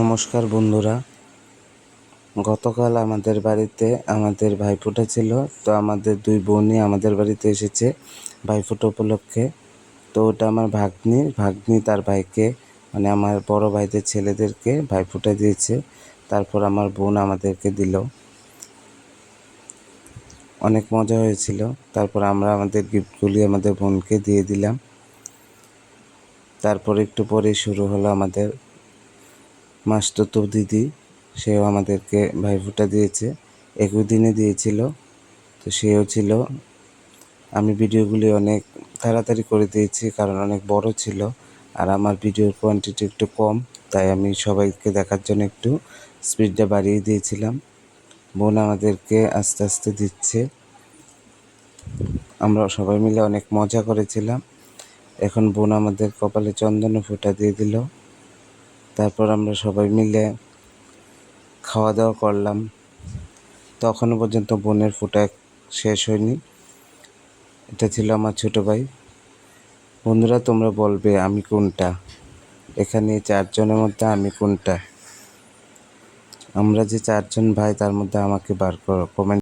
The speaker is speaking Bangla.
নমস্কার বন্ধুরা। গতকাল আমাদের বাড়িতে আমাদের ভাইফোঁটা ছিল, তো আমাদের দুই বোনই আমাদের বাড়িতে এসেছে ভাইফোঁটা উপলক্ষে। তো ওটা আমার ভাগ্নি ভাগ্নি তার ভাইকে মানে আমার বড় ভাইদের ছেলেদেরকে ভাইফোঁটা দিয়েছে, তারপর আমার বোন আমাদেরকে দিল। অনেক মজা হয়েছিল, তারপর আমরা আমাদের গিফটগুলি আমাদের বোনকে দিয়ে দিলাম। তারপর একটু পরেই শুরু হলো আমাদের মাসতুতো দিদি, সেও আমাদেরকে ভাইফোঁটা দিয়েছে, একই দিনে দিয়েছিল, তো সেও ছিল। আমি ভিডিওগুলি অনেক তাড়াতাড়ি করে দিয়েছি কারণ অনেক বড় ছিল আর আমার ভিডিওর কোয়ান্টিটি একটু কম, তাই আমি সবাইকে দেখার জন্য একটু স্পিডটা বাড়িয়ে দিয়েছিলাম। বোন আমাদেরকে আস্তে আস্তে দিচ্ছে। আমরা সবাই মিলে অনেক মজা করেছিলাম। এখন বোন আমাদের কপালে চন্দন ফোঁটা দিয়ে দিল। তারপর আমরা সবাই মিলে খাওয়া দাওয়া করলাম। তখনও পর্যন্ত বোনের ফোঁটা শেষ হয়নি। এটা ছিল আমার ছোট ভাই। বন্ধুরা, তোমরা বলবে, আমি কোনটা? এখানে চারজনের মধ্যে আমি কোনটা? আমরা যে চারজন ভাই, তার মধ্যে আমাকে বার করো কমেন্ট